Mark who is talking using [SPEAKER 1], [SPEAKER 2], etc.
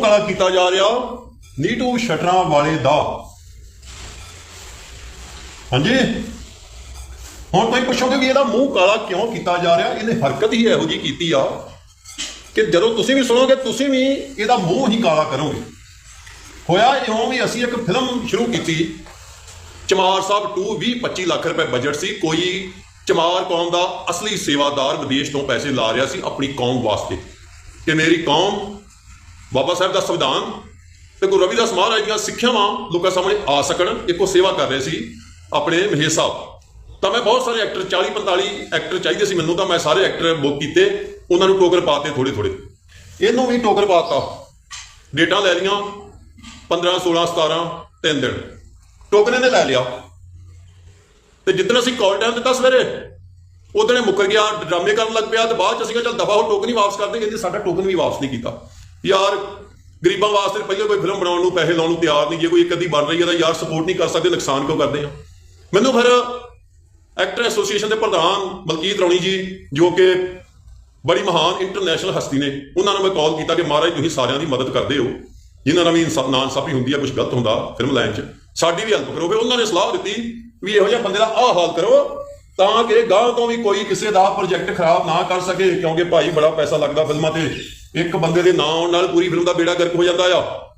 [SPEAKER 1] ਕਾਲਾ ਕੀਤਾ ਜਾ ਰਿਹਾ। ਨੀਟੂ ਸ਼ਟਰਾਂ ਵਾਲੇ ਦਾ। ਹਾਂਜੀ? ਹੁਣ ਤੁਸੀਂ ਪੁੱਛੋਗੇ ਵੀ ਇਹਦਾ ਮੂੰਹ ਕਾਲਾ ਕਿਉਂ ਕੀਤਾ ਜਾ ਰਿਹਾ? ਇਹਨੇ ਹਰਕਤ ਹੀ ਇਹੋ ਜੀ ਕੀਤੀ ਆ ਕਿ ਜਦੋਂ ਤੁਸੀਂ ਵੀ ਸੁਣੋਗੇ, ਤੁਸੀਂ ਵੀ ਇਹਦਾ ਮੂੰਹ ਹੀ ਕਾਲਾ ਕਰੋਗੇ। ਹੋਇਆ ਇਉਂ ਵੀ ਅਸੀਂ ਇੱਕ ਫਿਲਮ ਸ਼ੁਰੂ ਕੀਤੀ। ਚਮਾਰ ਸਾਹਿਬ 2 20 25 ਲੱਖ ਰੁਪਏ ਬਜਟ ਸੀ। ਕੋਈ ਚਮਾਰ ਕੌਮ ਦਾ ਅਸਲੀ ਸੇਵਾਦਾਰ ਵਿਦੇਸ਼ ਤੋਂ ਪੈਸੇ ਲਾ ਰਿਹਾ ਸੀ ਆਪਣੀ ਕੌਮ ਵਾਸਤੇ। ਕਿ ਮੇਰੀ ਕੌਮ ਬਾਬਾ ਸਾਹਿਬ ਦਾ ਸੰਵਿਧਾਨ ਤੇ ਗੁਰੂ ਰਵਿਦਾਸ ਮਹਾਰਾਜ ਦੀਆਂ ਸਿੱਖਿਆਵਾਂ ਲੋਕਾਂ ਸਾਹਮਣੇ ਆ ਸਕਣ, ਇੱਕੋ ਸੇਵਾ ਕਰ ਰਹੇ ਸੀ ਆਪਣੇ ਮਹੇਸ਼ ਸਾਹਿਬ। ਤਾਂ ਮੈਂ ਬਹੁਤ ਸਾਰੇ ਐਕਟਰ 40 45 ਐਕਟਰ ਚਾਹੀਦੇ ਸੀ ਮੈਨੂੰ ਤਾਂ ਮੈਂ ਸਾਰੇ ਐਕਟਰ ਬੁੱਕ ਕੀਤੇ, ਉਹਨਾਂ ਨੂੰ ਟੋਕਰ ਪਾਤੇ ਥੋੜੇ ਥੋੜੇ ਇਹਨੂੰ ਵੀ ਟੋਕਰ ਪਾਤਾ ਡੇਟਾਂ ਲੈ ਲੀਆਂ 15 16 17 ਤਿੰਨ ਦਿਨ। ਟੋਕਨ ਇਹਨੇ ਲੈ ਲਿਆ। ਤੇ ਜਿੱਦਣ ਅਸੀਂ ਕਾਲ ਟਾਈਮ ਦਿੱਤਾ ਸਵੇਰੇ, ਉਦੋਂ ਮੁੱਕਰ ਗਿਆ, ਡਰਾਮੇ ਕਰਨ ਲੱਗ ਪਿਆ ਤੇ ਬਾਅਦ ਚ ਅਸੀਂ ਕਿਹਾ ਚੱਲ ਦਫਾ ਹੋ ਟੋਕਨ ਹੀ ਵਾਪਸ ਕਰ ਦੇ ਕਹਿੰਦੇ ਸਾਡਾ ਟੋਕਨ ਵੀ ਵਾਪਸ ਨਹੀਂ ਕੀਤਾ। ਯਾਰ, ਗਰੀਬਾਂ ਵਾਸਤੇ ਪਹਿਲੇ ਕੋਈ ਫਿਲਮ ਬਣਾਉਣ ਨੂੰ, ਪੈਸੇ ਲਾਉਣ ਨੂੰ ਤਿਆਰ ਨਹੀਂ, ਜੇ ਕੋਈ ਇੱਕ ਅੱਧੀ ਬਣ ਰਹੀ ਹੈ ਤਾਂ ਯਾਰ ਸਪੋਰਟ ਨਹੀਂ ਕਰ ਸਕਦੇ, ਨੁਕਸਾਨ ਕਿਉਂ ਕਰਦੇ ਆ? ਮੈਨੂੰ ਫਿਰ ਐਕਟਰ ਐਸੋਸੀਏਸ਼ਨ ਦੇ ਪ੍ਰਧਾਨ ਮਲਕੀਤ ਰੌਣੀ ਜੀ, ਜੋ ਕਿ ਬੜੀ ਮਹਾਨ ਇੰਟਰਨੈਸ਼ਨਲ ਹਸਤੀ ਨੇ, ਉਹਨਾਂ ਨੂੰ ਮੈਂ ਕਾਲ ਕੀਤਾ ਕਿ ਮਹਾਰਾਜ ਤੁਸੀਂ ਸਾਰਿਆਂ ਦੀ ਮਦਦ ਕਰਦੇ ਹੋ। ਜਿਨ੍ਹਾਂ ਨਾਲ ਵੀ ਇਨਸਾ- ਨਾਇਨਸਾਫੀ ਹੁੰਦੀ ਹੈ ਕੁਝ ਗਲਤ ਹੁੰਦਾ ਫਿਲਮ ਲਾਈਨ 'ਚ। ਸਾਡੀ ਵੀ ਹੈਲਪ ਕਰੋ। ਫਿਰ ਉਹਨਾਂ ਨੇ ਸਲਾਹ ਦਿੱਤੀ ਵੀ ਇਹੋ ਜਿਹਾ ਬੰਦੇ ਦਾ ਆਹ ਹਾਲ ਕਰੋ, ਤਾਂ ਕਿ ਗਾਂਹ ਤੋਂ ਵੀ ਕੋਈ ਕਿਸੇ ਦਾ ਪ੍ਰੋਜੈਕਟ ਖਰਾਬ ਨਾ ਕਰ ਸਕੇ, ਕਿਉਂਕਿ ਭਾਈ ਬੜਾ ਪੈਸਾ ਲੱਗਦਾ ਫਿਲਮਾਂ ਤੇ। ਇੱਕ ਬੰਦੇ ਦੇ ਨਾਂ ਆਉਣ ਨਾਲ ਪੂਰੀ ਫਿਲਮ ਦਾ ਬੇੜਾ ਗਰਕ ਹੋ ਜਾਂਦਾ ਆ।